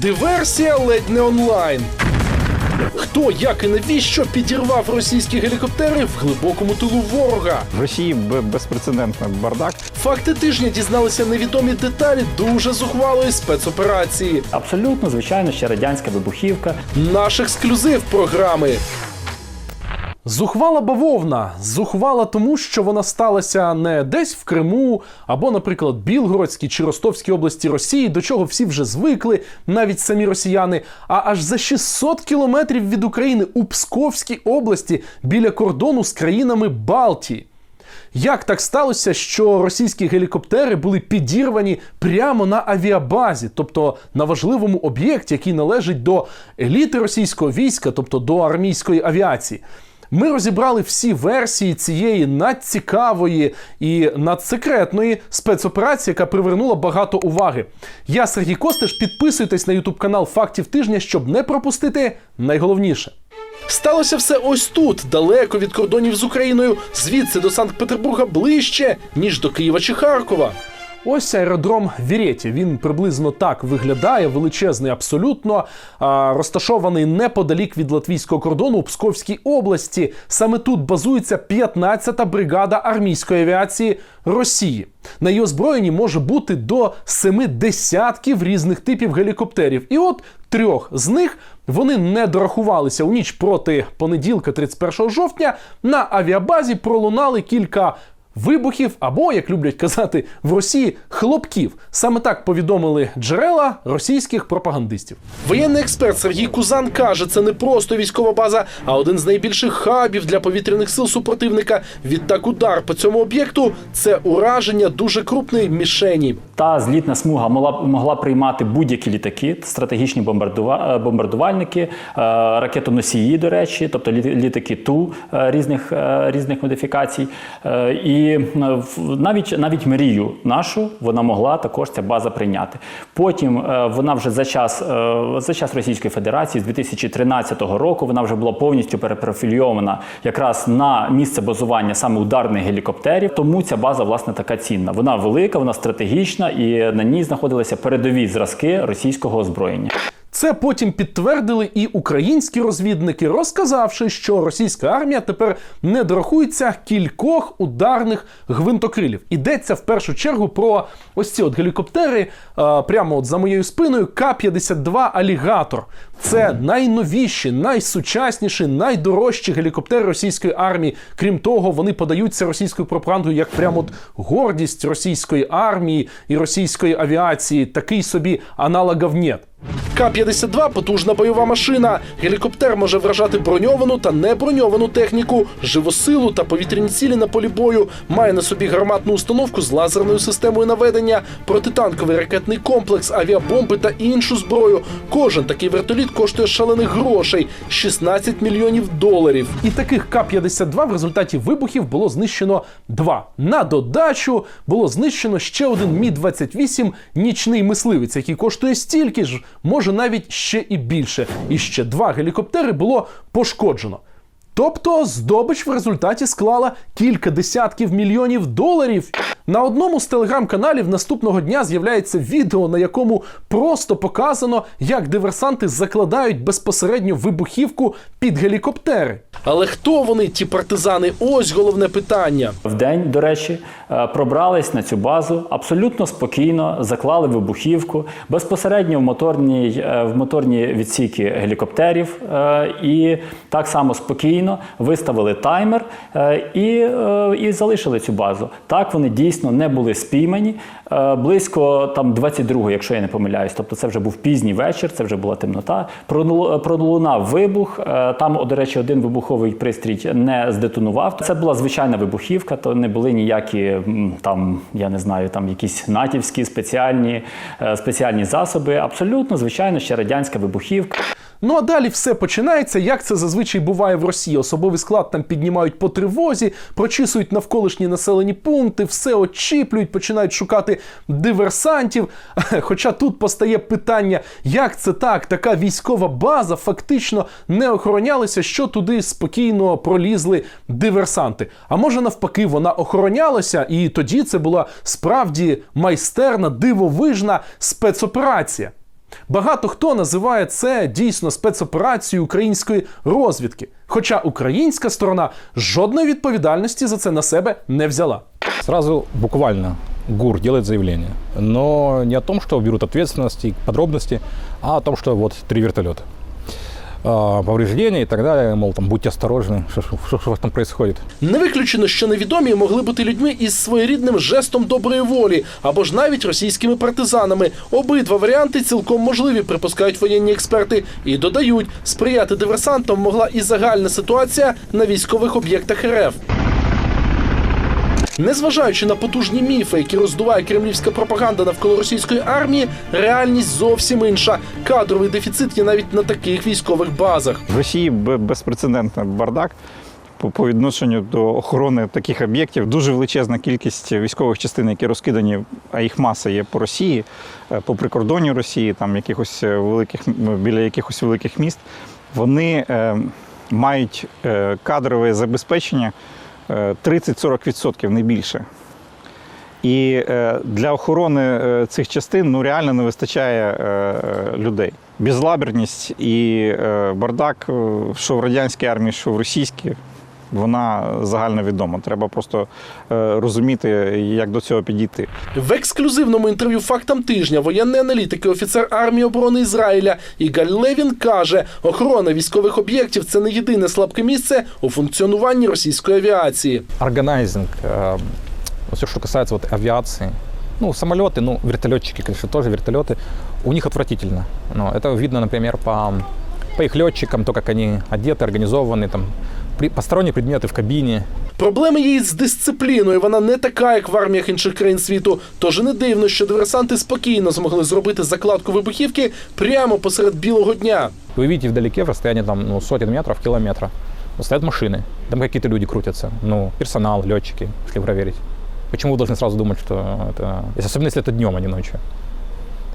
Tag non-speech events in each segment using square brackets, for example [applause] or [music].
Диверсія ледь не онлайн. Хто, як і навіщо підірвав російські гелікоптери в глибокому тилу ворога? В Росії бе- безпрецедентний бардак. Факти тижня дізналися невідомі деталі дуже зухвалої спецоперації. Абсолютно, звичайно, ще радянська вибухівка. Наш ексклюзив програми. Зухвала бавовна. Зухвала тому, що вона сталася не десь в Криму або, наприклад, Білгородській чи Ростовській області Росії, до чого всі вже звикли, навіть самі росіяни, а аж за 600 кілометрів від України у Псковській області біля кордону з країнами Балтії. Як так сталося, що російські гелікоптери були підірвані прямо на авіабазі, тобто на важливому об'єкті, який належить до еліти російського війська, тобто до армійської авіації? Ми розібрали всі версії цієї надцікавої і надсекретної спецоперації, яка привернула багато уваги. Я Сергій Костиш. Підписуйтесь на ютуб канал Фактів тижня, щоб не пропустити найголовніше. Сталося все ось тут, далеко від кордонів з Україною, звідси до Санкт-Петербурга ближче, ніж до Києва чи Харкова. Ось аеродром Вірєті. Він приблизно так виглядає, величезний абсолютно, розташований неподалік від латвійського кордону у Псковській області. Саме тут базується 15-та бригада армійської авіації Росії. На її озброєнні може бути до семи десятків різних типів гелікоптерів. І от трьох з них вони не дорахувалися у ніч проти понеділка, 31 жовтня. На авіабазі пролунали кілька вибухів або, як люблять казати в Росії, хлопків. Саме так повідомили джерела російських пропагандистів. Воєнний експерт Сергій Кузан каже, це не просто військова база, а один з найбільших хабів для повітряних сил супротивника. Відтак удар по цьому об'єкту це ураження дуже крупної мішені. Та злітна смуга могла, могла приймати будь-які літаки, стратегічні бомбардува- е, бомбардувальники, е, ракетоносії, до речі, тобто лі- літаки Ту е, різних, різних модифікацій. Е, І е, навіть, навіть мрію нашу вона могла також ця база прийняти. Потім е, вона вже за час, е, за час Російської Федерації з 2013 року вона вже була повністю перепрофільована якраз на місце базування саме ударних гелікоптерів. Тому ця база власне така цінна. Вона велика, вона стратегічна, і на ній знаходилися передові зразки російського озброєння. Це потім підтвердили і українські розвідники, розказавши, що російська армія тепер не дорахується кількох ударних гвинтокрилів. Ідеться в першу чергу про ось ці от гелікоптери е, прямо от за моєю спиною К-52 Алігатор. Це найновіші, найсучасніші, найдорожчі гелікоптери російської армії. Крім того, вони подаються російською пропагандою як прямо от гордість російської армії і російської авіації. Такий собі аналогов нет. К-52 потужна бойова машина. Гелікоптер може вражати броньовану та неброньовану техніку, живосилу та повітряні цілі на полі бою. Має на собі гарматну установку з лазерною системою наведення, протитанковий ракетний комплекс, авіабомби та іншу зброю. Кожен такий вертоліт коштує шалених грошей 16 мільйонів доларів. І таких К-52 в результаті вибухів було знищено два. На додачу було знищено ще один Мі-28 нічний мисливець, який коштує стільки ж, може навіть ще і більше. І ще два гелікоптери було пошкоджено. Тобто здобич в результаті склала кілька десятків мільйонів доларів. На одному з телеграм-каналів наступного дня з'являється відео, на якому просто показано, як диверсанти закладають безпосередньо вибухівку під гелікоптери. Але хто вони, ті партизани? Ось головне питання. В день, до речі, е, пробрались на цю базу абсолютно спокійно, заклали вибухівку безпосередньо в моторній, е, в моторні відсіки гелікоптерів е, і так само спокійно виставили таймер е, і, е, і залишили цю базу. Так вони дійсно не були спіймані. Е, Близько там 22, якщо я не помиляюсь, тобто це вже був пізній вечір, це вже була темнота. Пролу- Пролунав вибух. Там, до речі, один вибуховий пристрій не здетонував. Це була звичайна вибухівка, то не були ніякі там, я не знаю, там якісь натівські спеціальні, спеціальні засоби. Абсолютно, звичайно, ще радянська вибухівка. Ну а далі все починається, як це зазвичай буває в Росії. Особовий склад там піднімають по тривозі, прочісують навколишні населені пункти, все очіплюють, починають шукати диверсантів. [laughs] Хоча тут постає питання, як це так, така військова база фактично не охоронялася, що туди спокійно пролізли диверсанти. А може навпаки, вона охоронялася, і тоді це була справді майстерна, дивовижна спецоперація. Багато хто називає це дійсно спецоперацією української розвідки. Хоча українська сторона жодної відповідальності за це на себе не взяла. Сразу буквально ГУР делает заявление, но не о том, что берут ответственность и подробности, а о том, что вот три вертолета. А, Повреждения и так далі. мол, там будьте осторожні, що что, что, вас там происходит. Не виключено, що невідомі могли бути людьми із своєрідним жестом доброї волі або ж навіть російськими партизанами. Обидва варіанти цілком можливі, припускають воєнні експерти, і додають, сприяти диверсантам могла і загальна ситуація на військових об'єктах РФ. Незважаючи на потужні міфи, які роздуває кремлівська пропаганда навколо російської армії, реальність зовсім інша. Кадровий дефіцит є навіть на таких військових базах. В Росії безпрецедентний бардак по, відношенню до охорони таких об'єктів. Дуже величезна кількість військових частин, які розкидані, а їх маса є по Росії, е, по прикордонні Росії, там якихось е, великих м, біля якихось великих міст. Вони е, мають е, кадрове забезпечення е, 30-40%, не більше. І е, для охорони е, цих частин ну, реально не вистачає е, е, людей. Безлаберність і е, бардак, е, що в радянській армії, що в російській, вона загальновідома. Треба просто е, розуміти, як до цього підійти. В ексклюзивному інтерв'ю фактам тижня воєнний аналітик і офіцер армії оборони Ізраїля Ігаль Левін каже, охорона військових об'єктів це не єдине слабке місце у функціонуванні російської авіації. Органайзинг, э, все, что касается вот авиации, ну, самолеты, ну, вертолетчики, конечно, тоже вертолеты, у них отвратительно. Но это видно, например, по, по их летчикам, то, как они одеты, организованы, там, при- посторонние предметы в кабине, Проблеми є і з дисципліною. Вона не така, як в арміях інших країн світу. Тож не дивно, що диверсанти спокійно змогли зробити закладку вибухівки прямо посеред білого дня. Вы видите вдалеке, в расстоянии там, ну, сотен метров, километра, вот стоят машины, там какие-то люди крутятся, ну, персонал, летчики, если проверить. Почему вы должны сразу думать, что это... если- Особенно если это днем, а не ночью.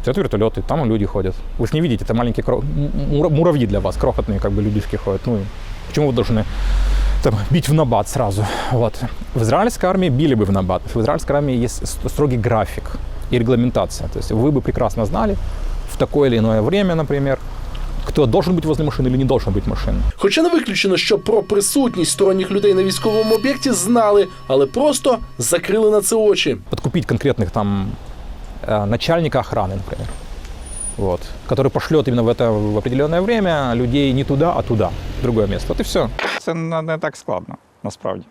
Это вертолеты, там люди ходят. Вы же не видите, это маленькие кро- м- мура- муравьи для вас, крохотные как бы людишки ходят. Ну, и почему вы должны там, бить в набат сразу? Вот. В израильской армии били бы в набат. В израильской армии есть с- строгий график и регламентация. То есть вы бы прекрасно знали в такое или иное время, например, кто должен быть возле машины или не должен быть машины. Хоча не виключено, що про присутність сторонніх людей на військовому об'єкті знали, але просто закрили на це очі. Подкупить конкретных там э, начальника охраны, например, вот, который пошлет именно в это в определенное время людей не туда, а туда, в другое место. Вот и все. Це не не так складно, насправді.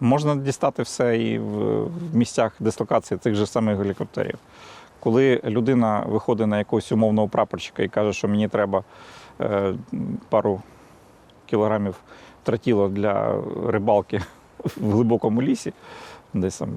Можна дістати все і в, в місцях дислокації цих же самих гелікоптерів. Коли людина виходить на якогось умовного прапорщика і каже, що мені треба е, пару кілограмів тротіла для рибалки [laughs] в глибокому лісі, десь там, е,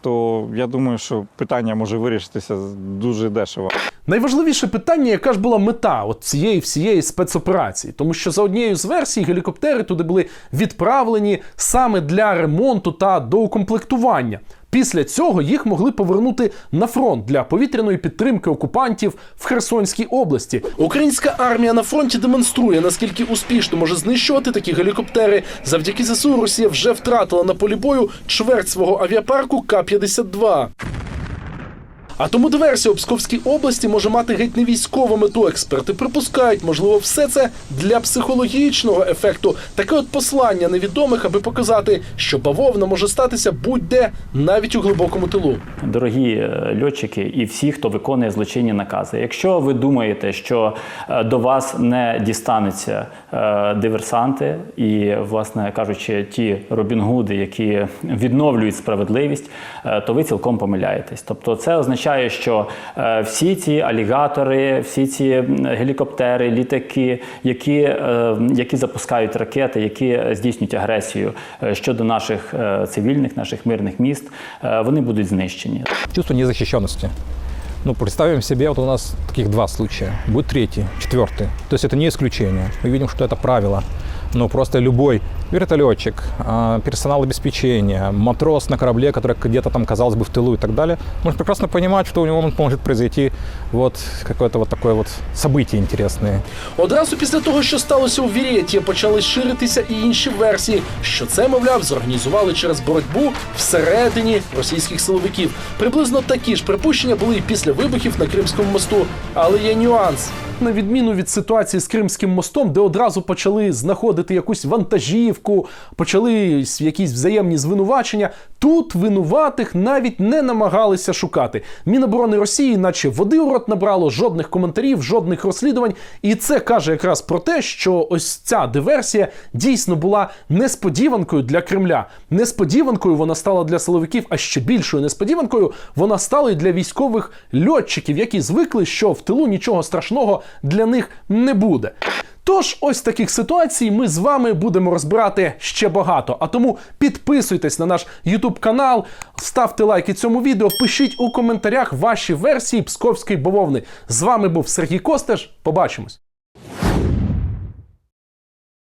то я думаю, що питання може вирішитися дуже дешево. Найважливіше питання, яка ж була мета от цієї всієї спецоперації, тому що за однією з версій гелікоптери туди були відправлені саме для ремонту та доукомплектування. Після цього їх могли повернути на фронт для повітряної підтримки окупантів в Херсонській області. Українська армія на фронті демонструє, наскільки успішно може знищувати такі гелікоптери. Завдяки ЗСУ Росія вже втратила на полі бою чверть свого авіапарку К-52. А тому диверсія у Псковській області може мати геть не військову мету. Експерти припускають, можливо, все це для психологічного ефекту. Таке от послання невідомих, аби показати, що бавовна може статися будь-де, навіть у глибокому тилу. Дорогі е, льотчики і всі, хто виконує злочинні накази. Якщо ви думаєте, що е, до вас не дістануться е, диверсанти і, власне кажучи, ті робінгуди, які відновлюють справедливість, то ви цілком помиляєтесь. Тобто, це означає, що е, всі ці алігатори, всі ці м, гелікоптери, літаки, які, е, які запускають ракети, які здійснюють агресію е, щодо наших е, цивільних, наших мирних міст, е, вони будуть знищені. Чувство незащищенности. Ну, представим себе, вот у нас таких два случая. Будет третий, четвертый. То есть это не исключение. Мы видим, что это правило. Но просто любой вертолетчик, а, персонал обеспечения, матрос на корабле, который где-то там, казалось бы, в тылу и так далее, может прекрасно понимать, что у него может произойти вот какое-то вот такое вот событие интересное. Одразу після того, що сталося у Вірєті, почали ширитися і інші версії, що це, мовляв, зорганізували через боротьбу всередині російських силовиків. Приблизно такі ж припущення були і після вибухів на Кримському мосту. Але є нюанс. На відміну від ситуації з Кримським мостом, де одразу почали знаходити якусь вантажівку, почали якісь взаємні звинувачення. Тут винуватих навіть не намагалися шукати. Міноборони Росії, наче води у рот набрало, жодних коментарів, жодних розслідувань. І це каже якраз про те, що ось ця диверсія дійсно була несподіванкою для Кремля. Несподіванкою вона стала для силовиків, а ще більшою несподіванкою вона стала і для військових льотчиків, які звикли, що в тилу нічого страшного для них не буде. Тож, ось таких ситуацій ми з вами будемо розбирати ще багато. А тому підписуйтесь на наш YouTube канал, ставте лайки цьому відео, пишіть у коментарях ваші версії псковської бавовни. З вами був Сергій Костеж. Побачимось.